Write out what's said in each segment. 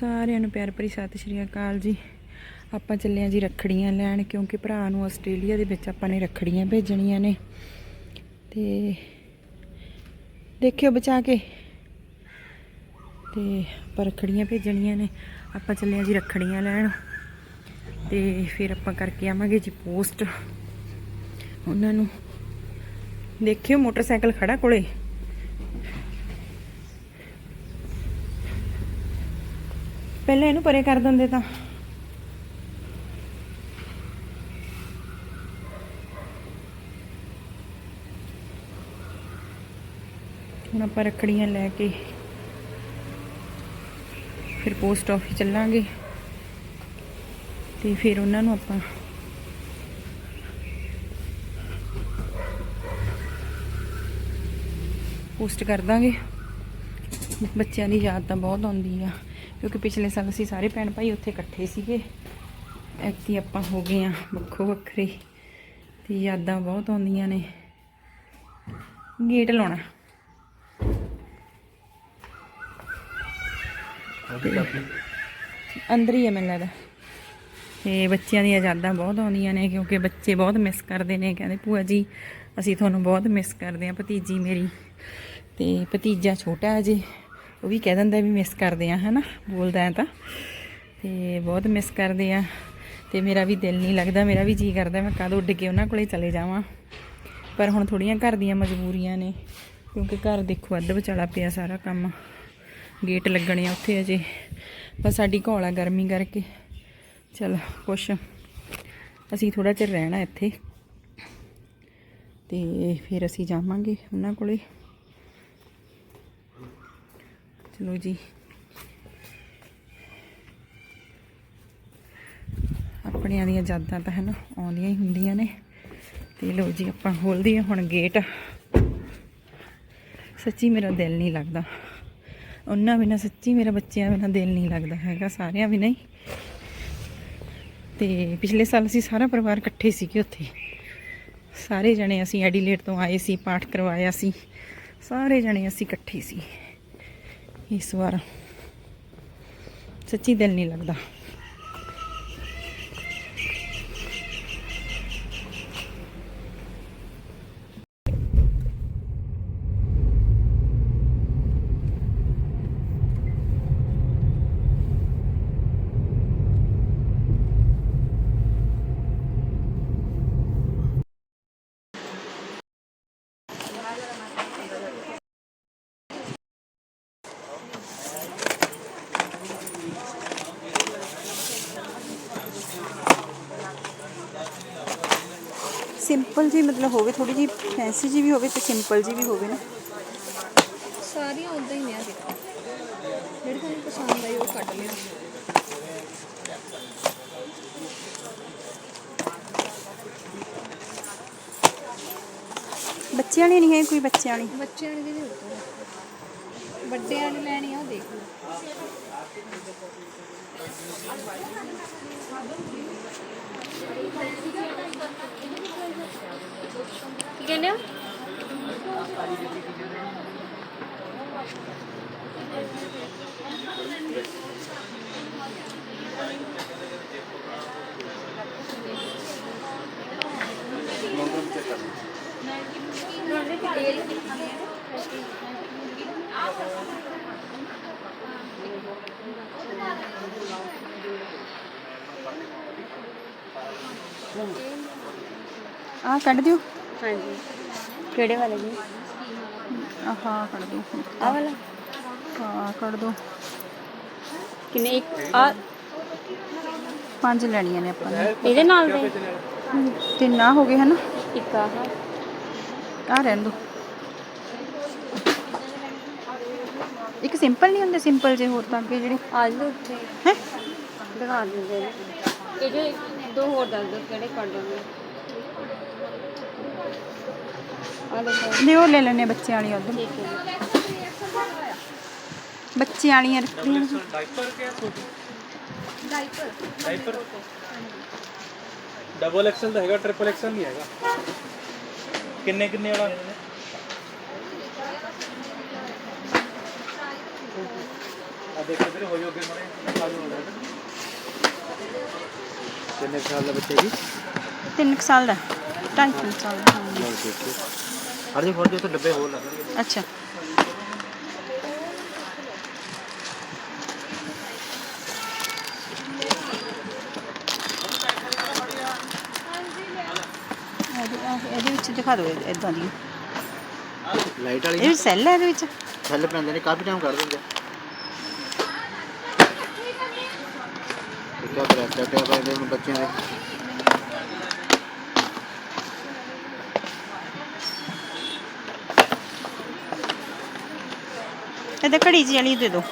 ਸਾਰਿਆਂ ਨੂੰ ਪਿਆਰ ਭਰੀ ਸਤਿ ਸ਼੍ਰੀ ਅਕਾਲ ਜੀ। ਆਪਾਂ ਚੱਲੇ ਆਂ ਜੀ ਰੱਖੜੀਆਂ ਲੈਣ ਕਿਉਂਕਿ ਭਰਾ ਨੂੰ ਆਸਟ੍ਰੇਲੀਆ ਦੇ ਵਿੱਚ ਆਪਾਂ ਨੇ ਰੱਖੜੀਆਂ ਭੇਜਣੀਆਂ ਨੇ। ਤੇ ਦੇਖਿਓ ਬਚਾ ਕੇ। ਤੇ ਆਪਾਂ ਰੱਖੜੀਆਂ ਭੇਜਣੀਆਂ ਨੇ। ਆਪਾਂ ਚੱਲੇ ਆਂ ਜੀ ਰੱਖੜੀਆਂ ਲੈਣ। ਤੇ ਫਿਰ ਆਪਾਂ ਕਰਕੇ ਆਵਾਂਗੇ ਜੀ ਪੋਸਟ। ਉਹਨਾਂ ਨੂੰ ਦੇਖਿਓ ਮੋਟਰਸਾਈਕਲ ਖੜਾ ਕੋਲੇ। ਪਹਿਲਾਂ ਇਹਨੂੰ ਪਰੇ ਕਰ ਦਿੰਦੇ ਤਾਂ। ਹੁਣ ਆਪਾਂ ਰੱਖੜੀਆਂ ਲੈ ਕੇ ਫਿਰ ਪੋਸਟ ਆਫਿਸ ਚੱਲਾਂਗੇ ਤੇ ਫਿਰ ਉਹਨਾਂ ਨੂੰ ਆਪਾਂ ਪੋਸਟ ਕਰ ਦਾਂਗੇ। ਬੱਚਿਆਂ ਦੀ ਯਾਦ ਤਾਂ ਬਹੁਤ ਆਉਂਦੀ ਆ। ਕਿਉਂਕਿ ਪਿਛਲੇ ਸਾਲ ਅਸੀਂ ਸਾਰੇ ਭੈਣ ਭਾਈ ਉੱਥੇ ਇਕੱਠੇ ਸੀਗੇ। ਐਕਤੀ ਆਪਾਂ ਹੋ ਗਏ ਆ ਵੱਖੋ ਵੱਖਰੇ। ਤੇ ਯਾਦਾਂ ਬਹੁਤ ਆਉਂਦੀਆਂ ਨੇ। ਗੇਟ ਲਾਉਣਾ। ਅੰਦਰ ਹੀ ਹੈ ਮੈਨੂੰ ਲੱਗਦਾ। ਤੇ ਬੱਚਿਆਂ ਦੀਆਂ ਯਾਦਾਂ ਬਹੁਤ ਆਉਂਦੀਆਂ ਨੇ ਕਿਉਂਕਿ ਬੱਚੇ ਬਹੁਤ ਮਿਸ ਕਰਦੇ ਨੇ। ਕਹਿੰਦੇ ਭੂਆ ਜੀ ਅਸੀਂ ਤੁਹਾਨੂੰ ਬਹੁਤ ਮਿਸ ਕਰਦੇ ਆ ਭਤੀਜੀ ਮੇਰੀ। ਤੇ ਭਤੀਜਾ ਛੋਟਾ ਹੈ ਜੀ ਉਹ ਵੀ ਕਹਿ ਦਿੰਦਾ ਵੀ ਮਿਸ ਕਰਦੇ ਆ, ਹਨਾ? ਬੋਲਦਾ ਹੈ ਤਾਂ। ਤੇ ਬਹੁਤ ਮਿਸ ਕਰਦੇ ਆ। ਤੇ ਮੇਰਾ ਵੀ ਦਿਲ ਨਹੀਂ ਲੱਗਦਾ, ਮੇਰਾ ਵੀ ਜੀ ਕਰਦਾ ਮੈਂ ਕਦੋਂ ਉੱਡ ਕੇ ਉਹਨਾਂ ਕੋਲੇ ਚਲੇ ਜਾਵਾਂ। ਪਰ ਹੁਣ ਥੋੜੀਆਂ ਘਰ ਦੀਆਂ ਮਜਬੂਰੀਆਂ ਨੇ, ਕਿਉਂਕਿ ਘਰ ਦੇਖੋ ਅੱਧ ਵਿਚਾਲਾ ਪਿਆ ਸਾਰਾ ਕੰਮ। ਗੇਟ ਲੱਗਣੇ ਆ ਉੱਥੇ ਅਜੇ। ਪਰ ਸਾਡੀ ਘੋਲਾ ਗਰਮੀ ਕਰਕੇ। ਚਲ ਕੁਛ ਅਸੀਂ ਥੋੜਾ ਚਿਰ ਰਹਿਣਾ ਇੱਥੇ। ਤੇ ਫਿਰ ਅਸੀਂ ਜਾਵਾਂਗੇ ਉਹਨਾਂ ਕੋਲੇ। ਲੋ ਜੀ। ਆਪਣੀਆਂ ਦੀਆਂ ਯਾਦਾਂ ਤਾਂ ਹੈ ਨਾ ਆਉਂਦੀਆਂ ਹੀ ਹੁੰਦੀਆਂ ਨੇ। ਤੇ ਲੋ ਜੀ, ਆਪਾਂ ਖੋਲਦੇ ਹਾਂ ਹੁਣ ਗੇਟ ਸੱਚੀ ਮੇਰਾ ਦਿਲ ਨਹੀਂ ਲੱਗਦਾ। ਉਹਨਾਂ ਬਿਨਾਂ ਸੱਚੀ ਮੇਰਾ ਬੱਚਿਆਂ ਬਿਨਾਂ ਦਿਲ ਨਹੀਂ ਲੱਗਦਾ ਹੈਗਾ, ਸਾਰਿਆਂ ਬਿਨਾਂ ਹੀ। ਤੇ ਪਿਛਲੇ ਸਾਲ ਅਸੀਂ ਸਾਰਾ ਪਰਿਵਾਰ ਇਕੱਠੇ ਸੀਗੇ ਉੱਥੇ। ਸਾਰੇ ਜਣੇ ਅਸੀਂ ਐਡੀਲੇਟ ਤੋਂ ਆਏ ਸੀ, ਪਾਠ ਕਰਵਾਇਆ ਸੀ। ਸਾਰੇ ਜਣੇ ਅਸੀਂ ਇਕੱਠੇ ਸੀ। ਇਸ ਵਾਰ। ਸੱਚੀ ਦਿਲ ਨਹੀਂ ਲੱਗਦਾ। ਸਿੰਪਲ ਜੀ ਮਤਲਬ ਹੋਵੇ ਥੋੜੀ ਜੀ ਫੈਂਸੀ ਜੀ ਵੀ ਹੋਵੇ ਤੇ ਸਿੰਪਲ ਜੀ ਵੀ ਹੋਵੇ ਨਾ। ਸਾਰੀਆਂ ਉਦਾਂ ਹੀ ਨੇ ਆ ਦੇਖੋ ਜਿਹੜੀ ਤੁਹਾਨੂੰ ਪਸੰਦ ਆਈ ਉਹ ਕੱਢ ਲਿਓ। ਬੱਚਿਆਂ ਵਾਲੀ ਨਹੀਂ ਹੈ ਕੋਈ ਬੱਚਿਆਂ ਵਾਲੀ? ਬੱਚਿਆਂ ਦੀ ਵੀ ਉੱਦਾਂ ਵੱਡਿਆਂ ਨੇ ਲੈਣੀ ਆ ਉਹ ਦੇਖ ਲਓ। ਕੀ ਕਹਿੰਦੇ ਹੋ ਆਹ ਕੱਢ ਦਿਓ। ਹਾਂਜੀ। ਕਿਹੜੇ ਵਾਲੇ ਜੀ? ਆਹ ਕੱਢ ਦਿਓ। ਆ ਵਾਲਾ? ਹਾਂ ਕੱਢ ਦਿਓ। ਕਿੰਨੇ ਇੱਕ? ਆ ਪੰਜ ਲੈਣੀਆਂ ਨੇ ਆਪਾਂ ਨੇ। ਇਹਦੇ ਨਾਲ ਦੇ? ਤਿੰਨ ਆ ਹੋ ਗਏ ਹਨ? ਇੱਕ ਆਹ। ਆ ਰਹਿਣ ਦਿਓ। ਇੱਕ ਸਿੰਪਲ ਨਹੀਂ ਹੁੰਦੇ? ਸਿੰਪਲ ਜੇ ਹੋਰ ਤਾਂ ਅੱਗੇ ਜਿਹੜੇ? ਆ ਜਾਓ ਉੱਥੇ। ਹੈ? ਦਿਖਾ ਦਿੰਦੇ ਨੇ। ਇਹ ਜੋ ਦੋ ਹੋਰ ਦੱਸ ਦਿਓ ਕਿਹੜੇ ਕੱਢ ਦੋਗੇ ਆ ਉਹ ਲੈ ਲੈਣੇ ਬੱਚਿਆਂ ਵਾਲੀ ਉਧਰ। ਠੀਕ ਹੈ ਬੱਚਿਆਂ ਵਾਲੀਆਂ ਰੱਖਦੀਆਂ ਨੇ। ਡਾਈਪਰ ਡਬਲ ਐਕਸਲ ਦਾ ਹੈਗਾ ਟ੍ਰਿਪਲ ਐਕਸਲ ਨਹੀਂ ਹੈਗਾ। ਕਿੰਨੇ ਕਿੰਨੇ ਵਾਲਾ? ਆ ਦੇਖੋ ਵੀਰੇ, ਹੋ ਜਾਓਗੇ ਮਰੇ ਕਿੰਨੇ ਸਾਲ ਦਾ ਬੱਚੇ ਜੀ? 3 ਸਾਲ ਦਾ 2.5 ਸਾਲ ਦਾ ਹਾਂ। ਲਓ ਦੇਖੋ ਹਰ ਜੀ ਫੋਨ ਜੋ ਤੇ ਡੱਬੇ ਹੋਰ ਲੱਗਣਗੇ ਅੱਛਾ ਇਹਦੇ ਆਹ- ਇਹਦੇ ਵਿੱਚ ਦਿਖਾ ਦਿਓ ਇਦਾਂ ਦੀ ਲਾਈਟ ਇਹ ਵਾਲੀ ਵੀ ਸੈੱਲ ਹੈ ਇਹਦੇ ਵਿੱਚ ਥੱਲੇ ਪੈਂਦੇ ਨੇ ਕਾਫੀ ਟਾਈਮ ਕੱਢ ਦਿੰਦੇ ਇੱਕਾ ਪ੍ਰੈਸ ਟਿਆ ਪੈਂਦੇ ਹੁਣ ਬੱਚਿਆਂ ਦੇ ਇਹਦੇ ਘੜੀ ਜਿਹੀ ਵਾਲੀ ਦੇ ਦਿਓ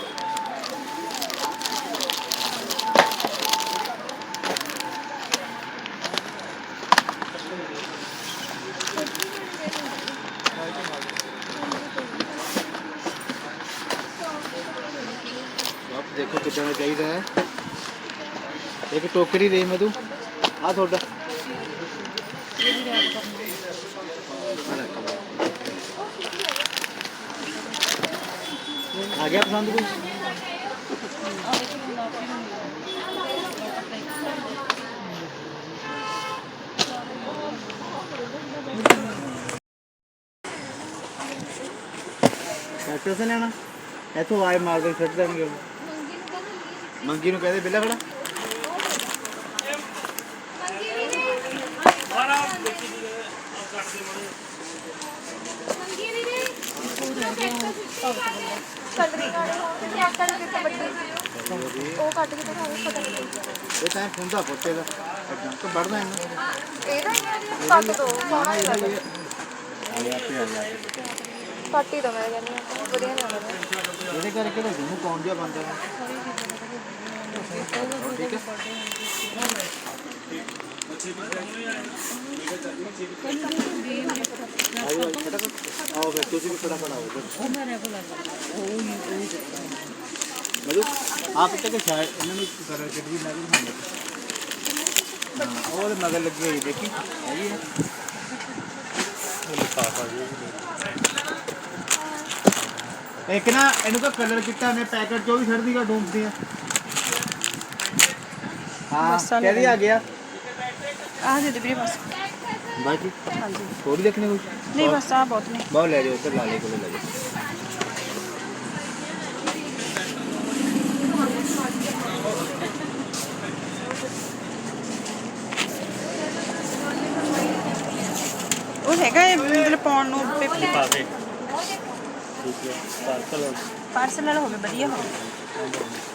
ਦੇਖੋ ਕਿੱਦਾਂ ਦਾ ਚਾਹੀਦਾ ਹੈ। ਇੱਕ ਟੋਕਰੀ ਦੇ ਮਧੂ। ਆ ਤੁਹਾਡਾ। ਆ ਗਿਆ ਪਸੰਦ ਕੋਈ? ਐਸੇ ਲੈਣਾ? ਇੱਥੋਂ ਆਏ ਮਾਰ ਕੇ ਛੱਡ ਦੇਣਗੇ ਮੰਗੀ ਨੂੰ ਕਹਦੇ, ਬਿੱਲਾ ਖੜਾ। ਉਹ ਕੱਟ ਕੇ ਦਿਖਾਓ ਪਤਾ ਨਹੀਂ ਇਹ ਤਾਂ ਫੁੰਦਾ ਪੁੱਤੇ ਦਾ। ਐਦਾਂ ਤੋਂ ਵੜਦਾ ਇਹਨੂੰ। ਇਹਦਾ ਕੱਟ ਦੋ ਆਪੇ ਆ ਗਿਆ ਕੱਟ ਹੀ ਦੋ ਮੈਂ ਕਹਿੰਦੀ ਹਾਂ ਵਧੀਆ ਨਹੀਂ ਲੱਗਦਾ ਇਹਦੇ ਕਰਕੇ ਤਾਂ ਜਿਹਨੂੰ ਕੌਣ ਜਿਹਾ ਬੰਦਾ ਹੈ। ਠੀਕ ਹੈ। ਆਓ ਆਓ ਫਟਾਫਟ ਆਓ ਫਿਰ ਤੁਸੀਂ ਵੀ ਫਟਾਫਟ ਆਓ ਮਧੂ ਆਪ ਤੱਕ ਸ਼ਾਇਦ ਇਹਨਾਂ ਨੂੰ ਕਲਰ ਕਿਟ ਵੀ ਲੱਗ ਰਹੀ ਹੈ ਹਾਂ ਉਹ ਉਹਦੇ ਮਗਰ ਲੱਗੀ ਹੋਈ ਦੇਖੀ ਹੈਗੀ ਹੈ ਇੱਕ ਨਾ ਇਹਨੂੰ ਤਾਂ ਕਲਰ ਕਿੱਟਾਂ ਨੇ ਪੈਕਟ ਚੋਂ ਵੀ ਛੱਡ ਦੀਗਾ ਡੂਮਦੀਆਂ ਹਾਂ ਬਸ ਬਸ ਬਾਕੀ ਹਾਂਜੀ ਥੋੜੀ ਦੇਖਣੀ ਕੋਈ ਨਹੀਂ ਬਸ ਆਹ ਬਹੁਤ ਨੇ ਬਹੁਤ ਲੈ ਜਾਓ ਉੱਧਰ ਲਾਲੇ ਕੋਲੇ ਲੈ ਜਾਓ ਉਹ ਹੈਗਾ ਇਹ ਮਤਲਬ ਪਾਉਣ ਨੂੰ ਪਾਸੇ ਠੀਕ ਹੈ ਪਾਰਸਲ ਪਾਰਸਲ ਨਾਲ ਹੋਵੇ ਵਧੀਆ ਹੋਵੇ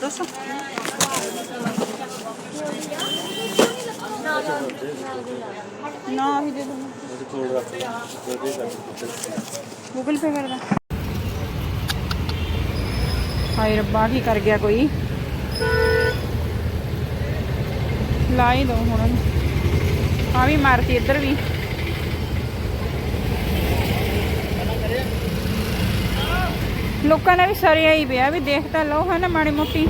ਦੋ ਸੌ ਨਾ ਵੀ ਦੇ ਦੋ ਕੋਡ ਰੱਖ ਲਓ ਗੂਗਲ ਪੇ ਕਰਦਾ ਹਾਏ ਰੱਬਾ ਕੀ ਕਰ ਗਿਆ ਕੋਈ ਲਾ ਹੀ ਦੋ ਹੁਣ। ਆ ਵੀ ਮਾਰਤੀ ਇੱਧਰ ਵੀ। ਲੋਕਾਂ ਨੇ ਵੀ ਸਰਿਆ ਹੀ ਪਿਆ ਵੀ ਦੇਖ ਤਾਂ ਲਓ, ਹਨਾ, ਮਾੜੀ ਮੋਟੀ।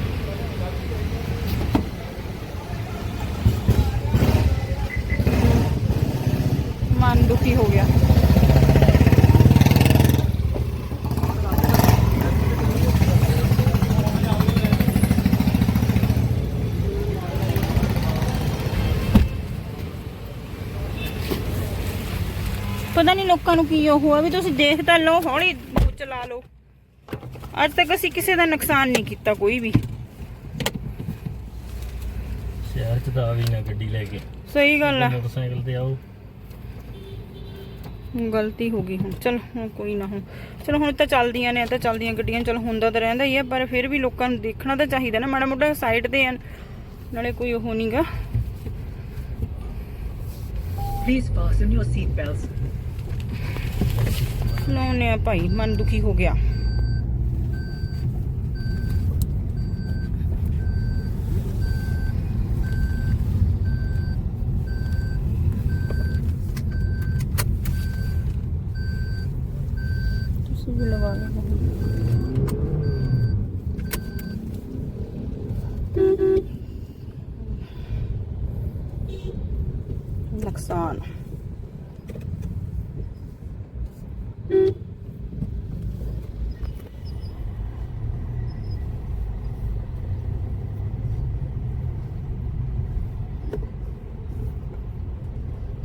ਮਨ ਦੁਖੀ ਹੋ ਗਿਆ। ਪਤਾ ਨਹੀਂ ਲੋਕਾਂ ਨੂੰ ਕੀ ਉਹ ਆ ਵੀ ਤੁਸੀਂ ਦੇਖ ਤਾਂ ਲਓ, ਹੌਲੀ ਚਲਾ ਲਓ। ਅੱਜ ਤੱਕ ਅਸੀਂ ਕਿਸੇ ਦਾ ਨੁਕਸਾਨ ਨਹੀਂ ਕੀਤਾ ਕੋਈ ਵੀ। ਸ਼ਹਿਰ ਚ ਤਾਂ ਆ ਵੀ ਨਾ ਗੱਡੀ ਲੈ ਕੇ। ਸਹੀ ਗੱਲ ਆ। ਮੋਟਰਸਾਈਕਲ ਤੇ ਆਓ। ਗਲਤੀ ਹੋ ਗਈ ਹੁਣ ਚਲ ਹੁਣ ਕੋਈ ਨਾ ਹੁਣ। ਚਲੋ ਹੁਣ ਤਾਂ ਚੱਲਦੀਆਂ ਨੇ ਤਾਂ ਚੱਲਦੀਆਂ ਗੱਡੀਆਂ ਚਲ ਹੁੰਦਾ ਤਾਂ ਰਹਿੰਦਾ ਹੀ ਆ ਪਰ ਫਿਰ ਵੀ ਲੋਕਾਂ ਨੂੰ ਦੇਖਣਾ ਤਾਂ ਚਾਹੀਦਾ ਨਾ ਮਾੜਾ ਮੋਟਾ ਸਾਈਡ ਤੇ ਆ। ਨਾਲੇ ਕੋਈ ਉਹ ਨਹੀਂਗਾ Please fasten your seatbelts. ਲਾਉਨੇ ਆ ਭਾਈ ਮਨ ਦੁਖੀ ਹੋ ਗਿਆ ਤੁਸੀਂ ਵੀ ਲਵਾ ਲਓ ਨੁਕਸਾਨ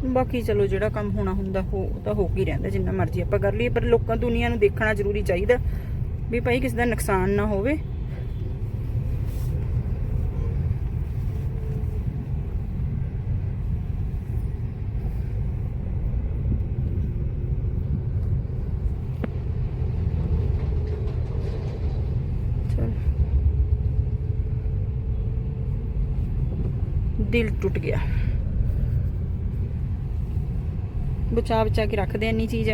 ਬਾਕੀ ਚਲੋ ਜਿਹੜਾ ਕੰਮ ਹੋਣਾ ਹੁੰਦਾ ਹੋ, ਉਹ ਤਾਂ ਹੋ ਕੇ ਰਹਿੰਦਾ ਜਿੰਨਾ ਮਰਜ਼ੀ ਆਪਾਂ ਕਰ ਲਈਏ, ਪਰ ਲੋਕਾਂ ਦੁਨੀਆ ਨੂੰ ਦੇਖਣਾ ਜ਼ਰੂਰੀ ਚਾਹੀਦਾ ਵੀ ਭਾਈ ਕਿਸੇ ਦਾ ਨੁਕਸਾਨ ਨਾ ਹੋਵੇ। ਦਿਲ ਟੁੱਟ ਗਿਆ। ਬਚਾ ਬਚਾ ਕੇ ਰੱਖਦੇ ਆ ਇੰਨੀ ਚੀਜ਼।